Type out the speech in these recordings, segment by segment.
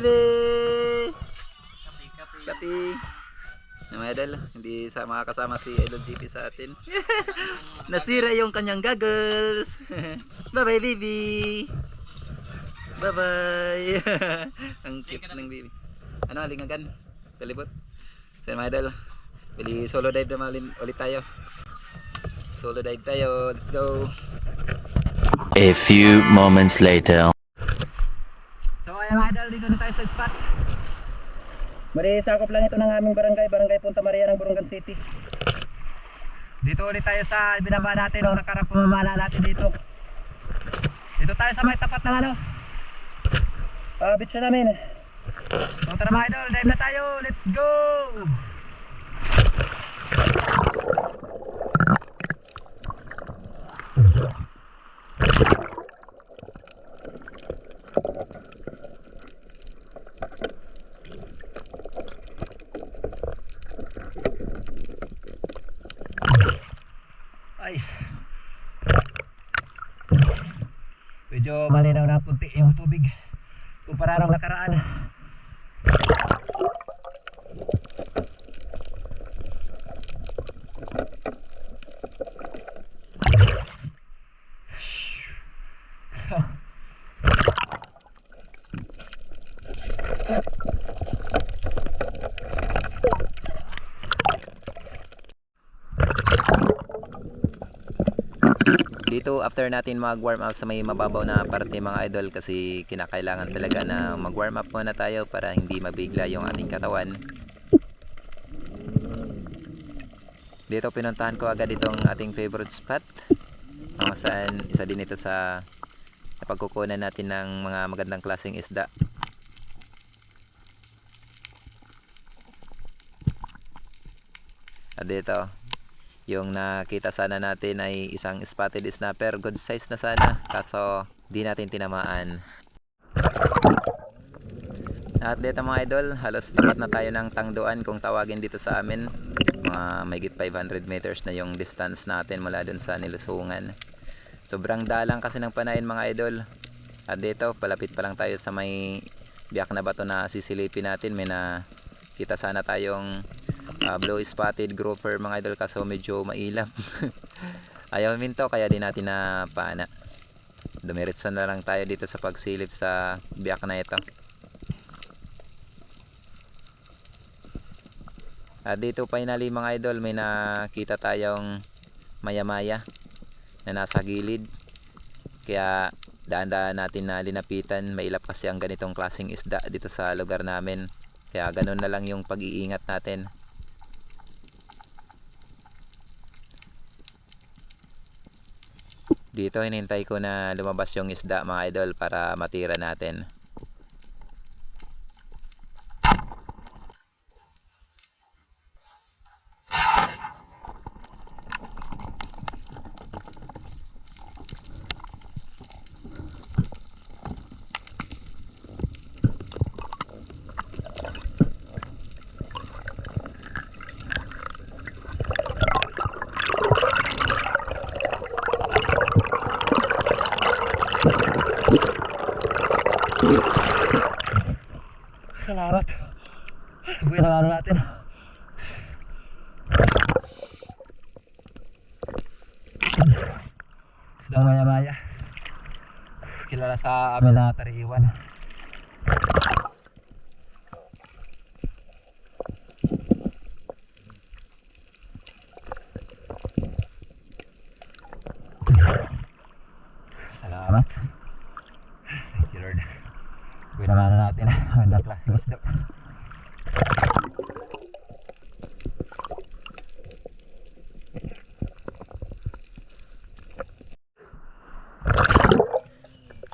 baby! Kapi, kapi. Kapi! Na mga idol, hindi sa makakasama si Idol GP sa atin. Nasira yung kanyang goggles. bye bye baby. Bye bye. Ang cute ng baby. Ano, lingagan? Kalibot. So mga idol, bili solo dive na malin ulit tayo. Solo dive tayo. Let's go. A few moments later. So ayan mga idol, dito na tayo sa spot. Mari sakop lang ito ng aming barangay, barangay Punta Maria ng Burungan City. Dito ulit tayo sa binaba natin nung nakarang pamamala natin dito. Dito tayo sa may tapat ng ano. Ah, beach na namin. So tara mga idol, dive na tayo. Let's go! Ay. Medyo malinaw na kunti yung tubig. Kumpara nung nakaraan. Dito after natin mag warm up sa may mababaw na parte mga idol kasi kinakailangan talaga na mag warm up muna tayo para hindi mabigla yung ating katawan. Dito pinuntahan ko agad itong ating favorite spot. Kung saan isa din ito sa napagkukunan natin ng mga magandang klaseng isda. At dito, yung nakita sana natin ay isang spotted snapper. Good size na sana. Kaso di natin tinamaan. At dito mga idol, halos tapat na tayo ng tangduan kung tawagin dito sa amin. Mga mayigit 500 meters na yung distance natin mula dun sa nilusungan. Sobrang dalang kasi ng panayin mga idol. At dito, palapit pa lang tayo sa may biyak na bato na sisilipin natin. May na kita sana tayong uh, blue spotted grouper mga idol kaso medyo mailap ayaw minto kaya di natin na pana dumiretso na lang tayo dito sa pagsilip sa biyak na ito. At dito finally mga idol may nakita tayong maya maya na nasa gilid. Kaya daan-daan natin na linapitan. Mailap kasi ang ganitong klaseng isda dito sa lugar namin. Kaya ganun na lang yung pag-iingat natin Dito hinintay ko na lumabas yung isda mga idol para matira natin. Salamat. Buhay na ano natin. Isdang maya maya. Kilala sa amin na tariwan. Salamat. Thank you Lord. Buhay naman na natin. Klaseng isda.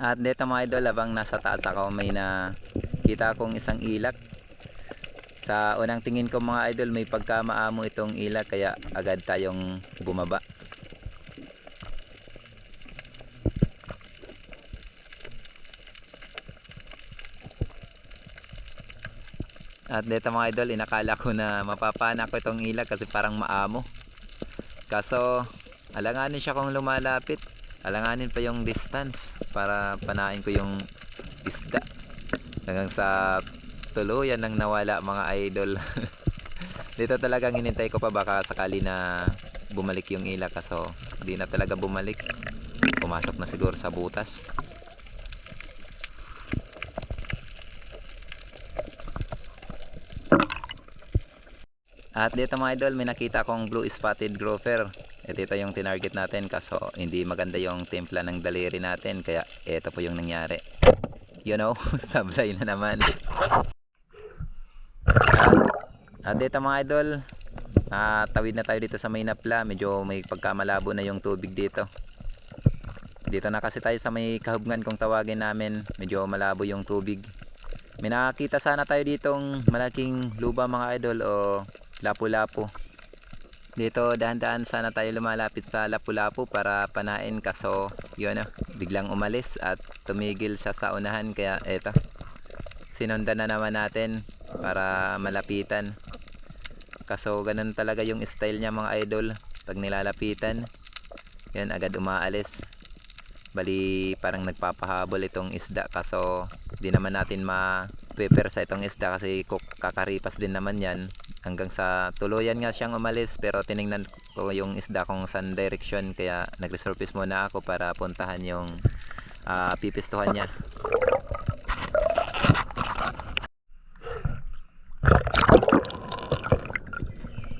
At dito mga idol, habang nasa taas ako, may na kita akong isang ilak. Sa unang tingin ko mga idol, may pagkamaamo itong ilak kaya agad tayong bumaba. At dito mga idol, inakala ko na mapapana ko itong ilag kasi parang maamo. Kaso, alanganin siya kung lumalapit. Alanganin pa yung distance para panain ko yung isda. Hanggang sa tuluyan nang nawala mga idol. Dito talagang hinintay ko pa baka sakali na bumalik yung ila kaso di na talaga bumalik. Pumasok na siguro sa butas. At dito mga idol, may nakita kong blue spotted grouper. At ito yung tinarget natin kaso hindi maganda yung timpla ng daliri natin kaya ito po yung nangyari. You know, sablay na naman. At, at dito mga idol, ah, tawid na tayo dito sa may napla. Medyo may pagkamalabo na yung tubig dito. Dito na kasi tayo sa may kahubngan kung tawagin namin. Medyo malabo yung tubig. May nakakita sana tayo ditong malaking luba mga idol o lapu-lapu. Dito dahan-dahan sana tayo lumalapit sa lapu-lapu para panain kaso yun na, biglang umalis at tumigil siya sa unahan kaya eto. Sinundan na naman natin para malapitan. Kaso ganun talaga yung style niya mga idol. Pag nilalapitan, yan agad umaalis. Bali parang nagpapahabol itong isda kaso di naman natin ma-prepare sa itong isda kasi kakaripas din naman yan hanggang sa tuluyan nga siyang umalis pero tiningnan ko yung isda kung saan direction kaya nag-resurface muna ako para puntahan yung ah, pipistuhan niya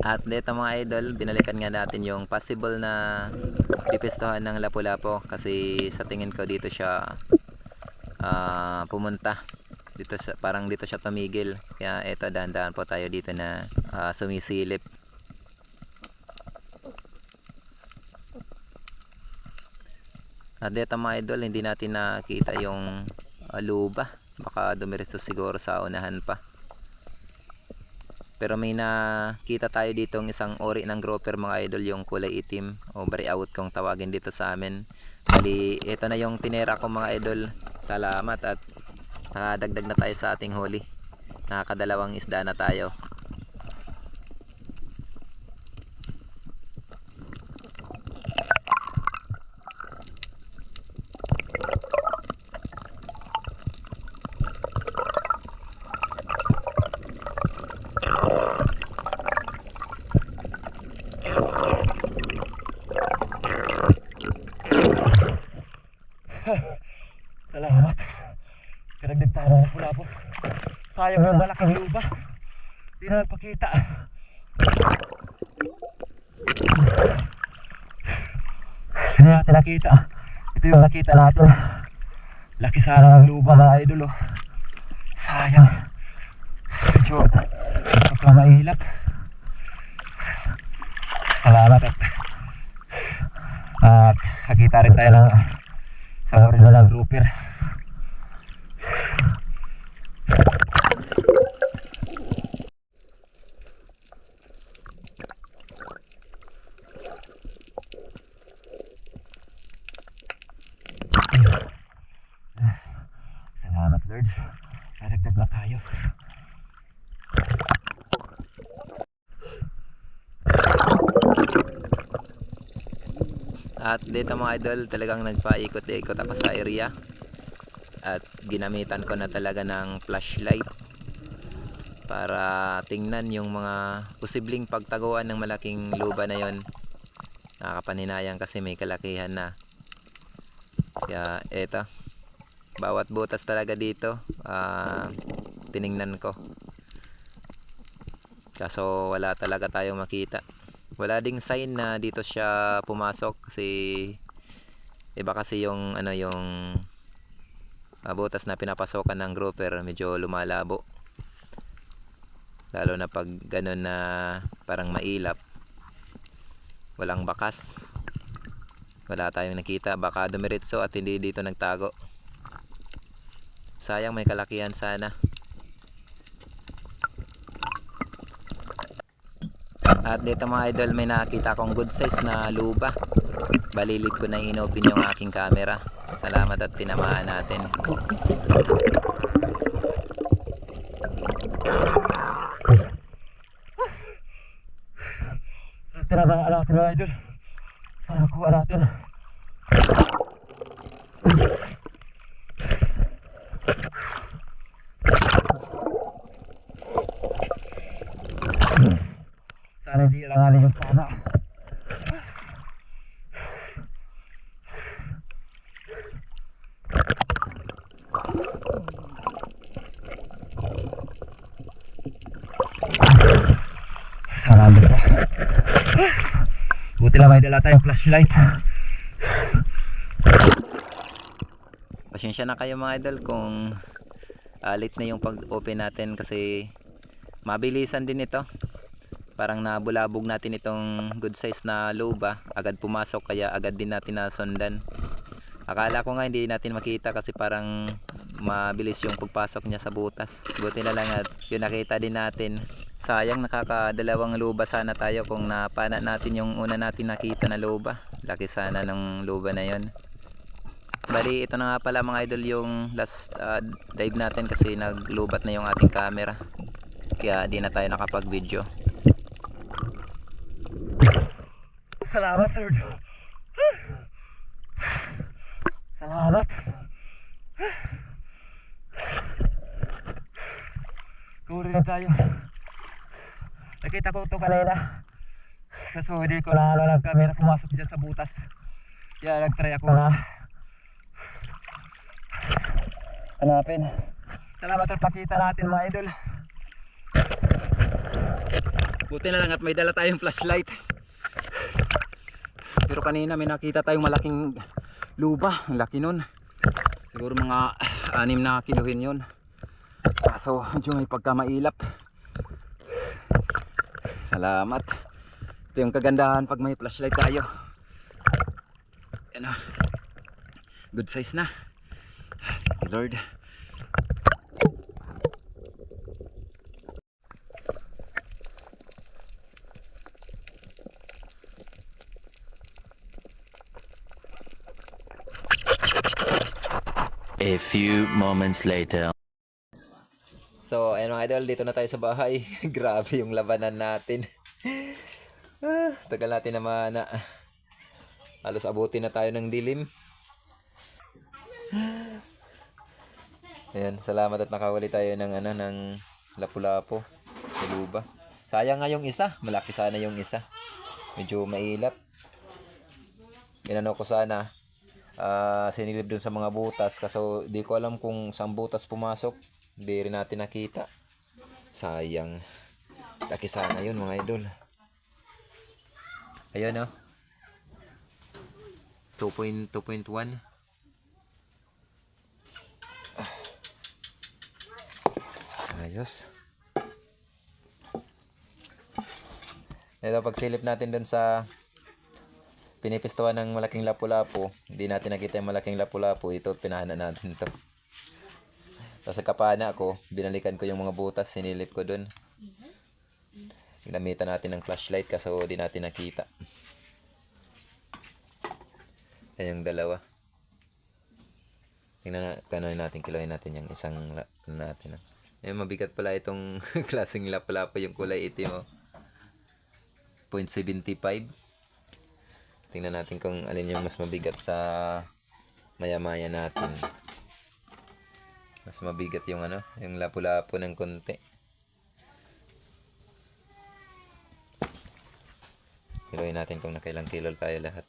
At dito mga idol, binalikan nga natin yung possible na pipistuhan ng Lapu-Lapu kasi sa tingin ko dito siya ah, pumunta. Dito sa, parang dito siya tumigil. Kaya eto dahan-dahan po tayo dito na ah, sumisilip. At dito mga idol, hindi natin nakita yung luba. Baka dumiretso siguro sa unahan pa. Pero may nakita tayo ditong isang ori ng grouper mga idol yung kulay itim o out kung tawagin dito sa amin. Bali, ito na yung tinera ko mga idol. Salamat at nakadagdag na tayo sa ating huli. Nakakadalawang isda na tayo. Salamat. Karagdag tayo ng pula po. Sayang yung malaking luba. Di na nagpakita. Hindi natin nakita. Ito yung nakita natin. Laki sana ng luba mga idol oh. Sayang. Medyo baka mahilap. Salamat at at nakita rin tayo ng sa ori na lang grouper. Salamat Lord. Karagdag na tayo. At dito mga idol, talagang nagpaikot-ikot ako sa area. At ginamitan ko na talaga ng flashlight para tingnan yung mga posibleng pagtaguan ng malaking luba na yon. Nakakapaninayang kasi may kalakihan na. Kaya eto, bawat butas talaga dito, ah, tiningnan ko. Kaso wala talaga tayong makita wala ding sign na dito siya pumasok kasi iba kasi yung ano yung ah, butas na pinapasokan ng grouper medyo lumalabo. Lalo na pag ganun na parang mailap. Walang bakas. Wala tayong nakita. Baka dumiritso at hindi dito nagtago. Sayang may kalakihan sana At dito mga idol may nakita akong good size na luba. Balilit ko na inopin yung aking camera. Salamat at tinamaan natin. Tinabangan natin mga idol. Sana natin. Sana hindi langanin yung pana. Sana andun pa. Buti lang may dala tayong flashlight. Pasensya na kayo mga idol kung ah, late na yung pag-open natin kasi mabilisan din ito. Parang nabulabog natin itong good size na loba. Agad pumasok kaya agad din natin nasundan. Akala ko nga hindi natin makita kasi parang mabilis yung pagpasok niya sa butas. Buti na lang at yun nakita din natin. Sayang nakakadalawang loba sana tayo kung napana natin yung una natin nakita na loba. Laki sana ng loba na yon. Bali, ito na nga pala mga idol yung last uh, dive natin kasi naglubat na yung ating camera. Kaya di na tayo nakapag-video. Salamat, Lord. Salamat. Kuri na tayo. Nakita ko ito kanina. Kaso hindi ko na ano camera pumasok dyan sa butas. Kaya nag-try ako na hanapin. Salamat at pakita natin mga idol. Buti na lang at may dala tayong flashlight. Pero kanina may nakita tayong malaking luba. Ang laki nun. Siguro mga anim na kiluhin yun. Kaso medyo may pagkamailap. Salamat. Ito yung kagandahan pag may flashlight tayo. Yan na. Good size na. Lord. A few moments later. So, ayun mga idol, dito na tayo sa bahay. Grabe yung labanan natin. ah, tagal natin naman na. Halos abutin na tayo ng dilim. Ayan, salamat at nakawali tayo ng ano ng lapu-lapo. Sa. Sayang nga yung isa, malaki sana yung isa. Medyo mailap. Inano ko sana ah sinilip dun sa mga butas kaso di ko alam kung saan butas pumasok. Hindi rin natin nakita. Sayang. Laki sana yun mga idol. Ayun oh. 2.2.1 Ayos. Ito pagsilip natin dun sa pinipistuhan ng malaking lapu-lapu, hindi natin nakita yung malaking lapu-lapu, ito pinahana natin to. Tapos sa kapana ko, binalikan ko yung mga butas, sinilip ko dun. Ginamitan natin ng flashlight kaso di natin nakita. Yan yung dalawa. Tingnan na, kanoin natin, kiloin natin yung isang la, ano natin. ah. Eh, mabigat pala itong klaseng lapu-lapu yung kulay itim oh. 0.75. Tingnan natin kung alin yung mas mabigat sa maya-maya natin. Mas mabigat yung ano, yung lapu-lapu ng konti. Kiloin natin kung nakailang kilo tayo lahat.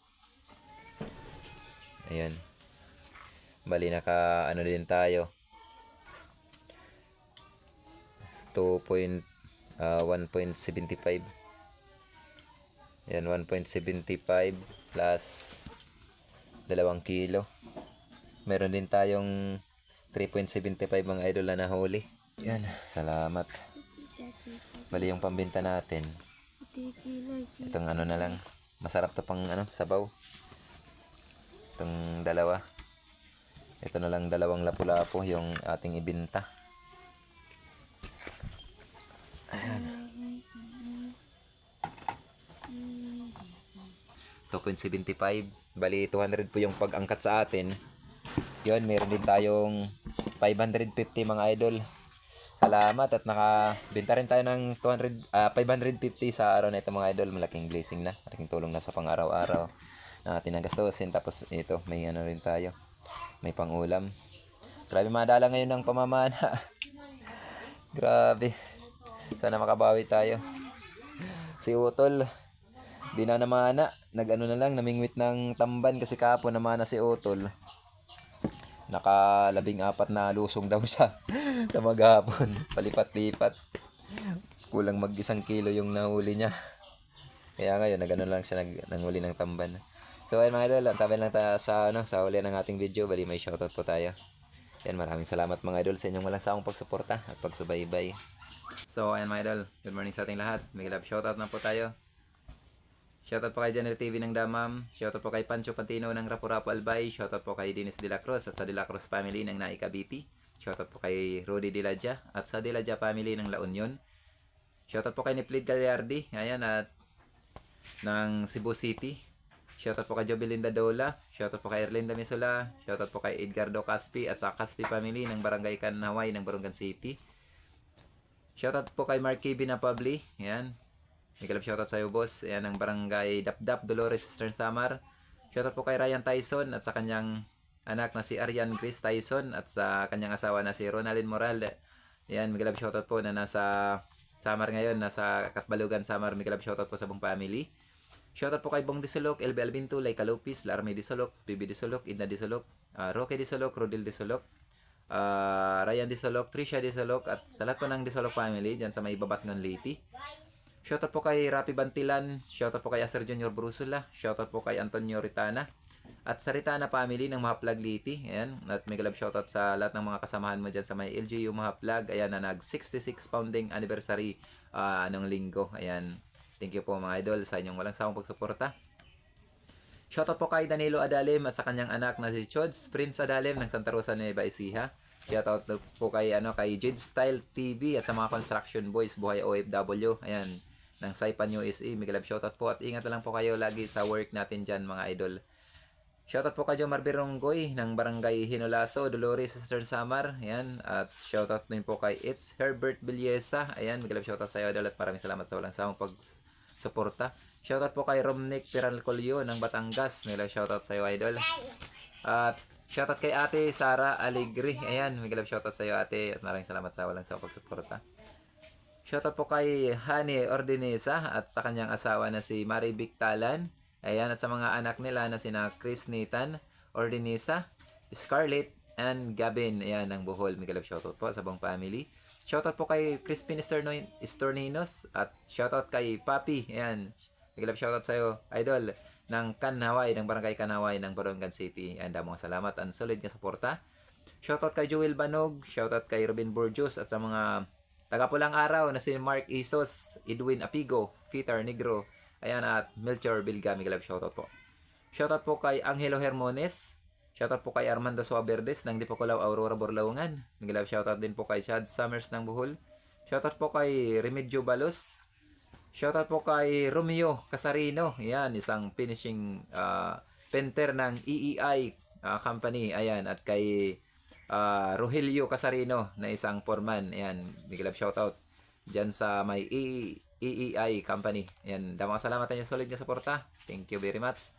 Ayan. Bali naka ano din tayo. 2 point, ah, 1.75. Yan, 1.75 plus 2 kilo. Meron din tayong 3.75 mga idol na nahuli. Yan, salamat. Bali yung pambenta natin. Itong ano na lang. Masarap to pang ano, sabaw. Itong dalawa. Ito na lang dalawang lapu-lapu yung ating ibinta. 2.75 bali 200 po yung pag-angkat sa atin yun meron din tayong 550 mga idol. Salamat at nakabenta rin tayo ng 200, ah, 550 sa araw na ito mga idol. Malaking blessing na. Malaking tulong na sa pang araw-araw na ating nagastusin tapos ito may ano rin tayo. May pangulam. Grabe madala ngayon ng pamamana. Grabe. Sana makabawi tayo. Si Utol, di na namana. Nag-ano na lang, namingwit ng tamban kasi kahapon namana si Utol. Nakalabing apat na lusong daw siya na maghapon. Palipat-lipat. Kulang mag isang kilo yung nahuli niya. Kaya ngayon, nag-ano lang siya, nag, nanghuli ng tamban. So ayun mga idol, antabi lang tayo sa, ano, sa uli ng ating video. Bali may shoutout po tayo. Yan, maraming salamat mga idol sa inyong walang sawang pagsuporta at pagsubaybay. So, ayan mga idol, good morning sa ating lahat. May love shoutout na po tayo. Shoutout po kay Janel TV ng Damam. Shoutout po kay Pancho Pantino ng Rapu-Rapu Albay. Shoutout po kay Dennis De La Cruz at sa De La Cruz family ng Naika Biti. Shoutout po kay Rudy De La Dia at sa De La Dia family ng La Union. Shoutout po kay Niplid Gagliardi. Ayan at ng Cebu City. Shoutout po kay Jobelinda Dola. Shoutout po kay Erlinda Misula. Shoutout po kay Edgardo Caspi at sa Caspi family ng Barangay Kanaway ng Barangay City. Shoutout po kay Mark KB na Pabli. May kalab shoutout sa iyo, boss. Yan ang Barangay Dapdap, Dolores, Eastern Samar. Shoutout po kay Ryan Tyson at sa kanyang anak na si Arian Chris Tyson at sa kanyang asawa na si Ronaldin Moral. Yan, may kalab shoutout po na nasa Samar ngayon, nasa Katbalugan, Samar. May kalab shoutout po sa buong family. Shoutout po kay Bong Disolok, LB Albinto, Laika Lopez, Larmy Disolok, Bibi Disolok, Idna Disolok, uh, Roque Disolok, Rodil Disolok, uh, Ryan Disolok, Trisha Disolok, at sa lahat po ng Disolok family, dyan sa may Babatngon Liti. Shoutout po kay Rapi Bantilan, shoutout po kay Aser Junior Brusula, shoutout po kay Antonio Ritana, at sa Ritana family ng mga plug Liti. Ayan, at may galab shoutout sa lahat ng mga kasamahan mo dyan sa may LGU mga plug. Ayan na nag 66 founding anniversary uh, anong linggo. Ayan, thank you po mga idol sa inyong walang sawang pagsuporta. Shoutout po kay Danilo Adalim at sa kanyang anak na si Chods Prince Adalim ng Santa Rosa Nueva Ecija. Shoutout po kay ano kay Jade Style TV at sa mga construction boys buhay OFW. Ayan, ng Saipan USA. May galab shoutout po at ingat lang po kayo lagi sa work natin dyan mga idol. Shoutout po kay Jomar Bironggoy ng Barangay Hinolaso, Dolores, Eastern Samar. Ayan. At shoutout din po kay It's Herbert Bilyesa. Ayan. Magalap shoutout sa iyo, idol. At maraming salamat sa walang sawang pag-suporta. Shoutout po kay Romnick Piralcolio ng Batangas. Magalap shoutout sa iyo, idol. At shoutout kay ate Sara Alegre. Ayan. Magalap shoutout sa iyo, ate. At maraming salamat sa walang sawang pag-suporta. Shoutout po kay Hani Ordinesa at sa kanyang asawa na si Marivic Talan. Ayan, at sa mga anak nila na sina Chris Nathan, Ordinesa, Scarlett, and Gavin. Ayan, ng Bohol. May galap shoutout po sa buong family. Shoutout po kay Crispin Estorninos at shoutout kay Papi. Ayan, may galap shoutout sa'yo, idol, ng Kanaway, ng Barangay Kanaway, ng Borongan City. Ayan, damong salamat. Ang solid nga suporta. Shoutout kay Joel Banog, shoutout kay Robin Borjos at sa mga taga-pulang araw na si Mark Isos, Edwin Apigo, Peter Negro, ayan at Melchor Bilga, galap shoutout po. Shoutout po kay Angelo Hermones, shoutout po kay Armando Suaverdes ng Dipokolaw, Aurora, Borlaungan, galap shoutout din po kay Chad Summers ng Bohol, shoutout po kay Remedio Balos, shoutout po kay Romeo Casarino, ayan, isang finishing ah, painter ng EEI ah, company, ayan, at kay ah, Rogelio Casarino na isang foreman. Ayan, big love shoutout dyan sa may E- EEI company. Ayan, damang salamat niyo solid nga suporta. Thank you very much.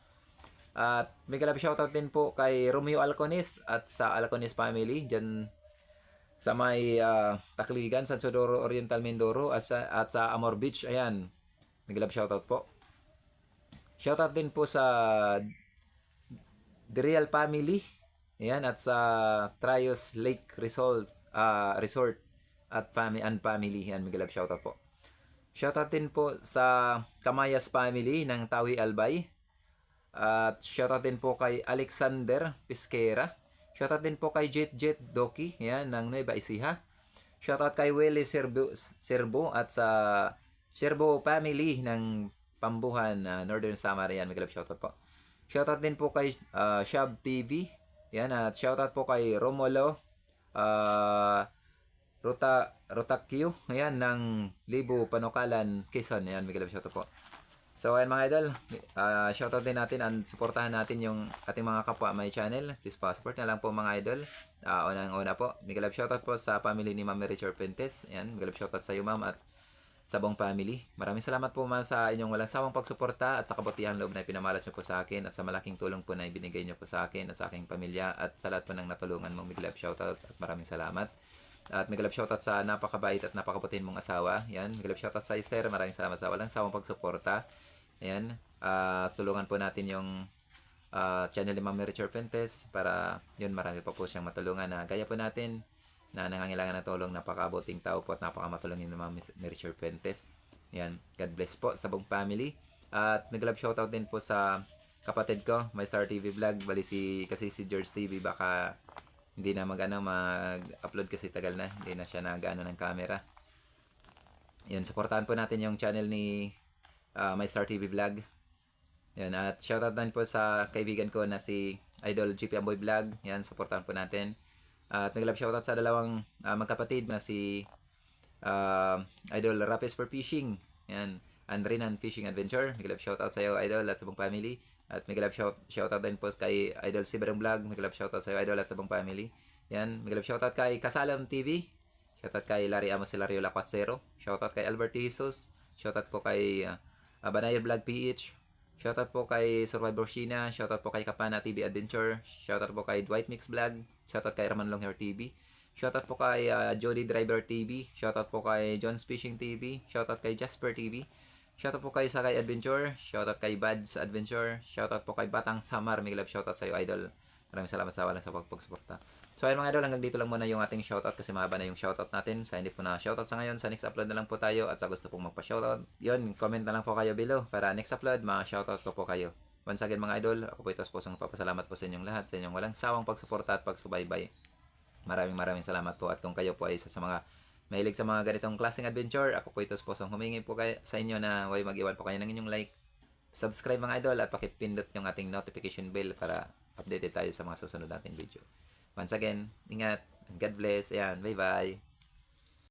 At big love shoutout din po kay Romeo Alconis at sa Alconis family dyan sa may ah, Takligan, San Sodoro Oriental Mindoro at sa, at sa Amor Beach. Ayan, big love shoutout po. Shoutout din po sa The Real Family. Ayan, at sa Trios Lake Resort, ah, Resort at Family and Family. Yan, Miguel Love, shoutout po. Shoutout din po sa Kamayas Family ng Tawi Albay. At shoutout din po kay Alexander Pisquera. Shoutout din po kay Jet Jet Doki, yan, ng Nueva Ecija. Shoutout kay Willie Serbo, Serbo at sa Serbo Family ng Pambuhan, ah, Northern Samar. Yan, Love, shoutout po. Shoutout din po kay ah, Shab TV. Yan at shoutout po kay Romulo uh, Rota Rotakyu. Ayan ng Libo Panukalan Quezon. Ayan, Miguel shoutout po. So ayan mga idol, uh, shoutout din natin and supportahan natin yung ating mga kapwa may channel. Please pa support na lang po mga idol. Uh, unang una po, Miguel shoutout po sa family ni Mary Richard Pentes. Ayan, Miguel shoutout sa iyo ma'am at sa buong family. Maraming salamat po ma'am sa inyong walang sawang pagsuporta at sa kabutihan loob na pinamalas niyo po sa akin at sa malaking tulong po na ibinigay niyo po sa akin at sa aking pamilya at sa lahat po ng natulungan mo. Big love shoutout at maraming salamat. At may galap shoutout sa napakabait at napakaputin mong asawa. Yan, galap shoutout sa sir. Maraming salamat sa walang sawang pagsuporta. Ayan, ah, tulungan po natin yung ah, channel ni Ma'am Merichard Fuentes para yun marami pa po siyang matulungan na gaya po natin na nangangailangan ng tulong napakabuting tao po at napakamatulungin ni Ma'am Merichard Fuentes. Yan, God bless po sa buong family. At galap shoutout din po sa kapatid ko, My Star TV Vlog, bali si kasi si George TV baka hindi na magano mag-upload kasi tagal na, hindi na siya nag-ano ng camera. Yun, supportahan po natin yung channel ni ah, My Star TV Vlog. Yan, at shoutout din po sa kaibigan ko na si Idol GP Amboy Vlog. Yan, supportahan po natin. At may love shoutout sa dalawang ah, magkapatid na si ah, Idol Rapis for Fishing. Yan, Andrinan Fishing Adventure. May love shoutout sa iyo, Idol, at sa buong family. At may love shout, shoutout din po kay Idol Sibarang Vlog. May love shoutout sa iyo, Idol, at sa buong family. Yan, may love shoutout kay Kasalam TV. Shoutout kay Larry Amos Hilario Lacuatsero. Shoutout kay Albert Jesus. Shoutout po kay uh, Banayel Vlog PH. Shoutout po kay Survivor Sheena. Shoutout po kay Kapana TV Adventure. Shoutout po kay Dwight Mix Vlog. Shoutout kay Raman Longhair TV. Shoutout po kay uh, Jody Driver TV. Shoutout po kay John's Fishing TV. Shoutout kay Jasper TV. Shoutout po kay Sakay Adventure. Shoutout kay Bads Adventure. Shoutout po kay Batang Samar. May love shoutout sa iyo, Idol. Maraming salamat sa walang sa pagpagsuporta. So ayun mga idol, hanggang dito lang muna yung ating shoutout kasi mahaba na yung shoutout natin. Sa hindi po na shoutout sa ngayon, sa next upload na lang po tayo at sa gusto pong magpa-shoutout, yun, comment na lang po kayo below para next upload, mga shoutout ko po kayo. Once again mga idol, ako po ito sa pusong papasalamat po sa inyong lahat, sa inyong walang sawang pagsuporta at pagsubaybay. Maraming maraming salamat po at kung kayo po ay isa sa mga mahilig sa mga ganitong klaseng adventure, ako po ito sa pusong humingi po kayo, sa inyo na huwag mag-iwan po kayo ng inyong like, subscribe mga idol at pakipindot yung ating notification bell para updated tayo sa mga susunod nating video. Once again, ingat and God bless. Ayan, bye-bye.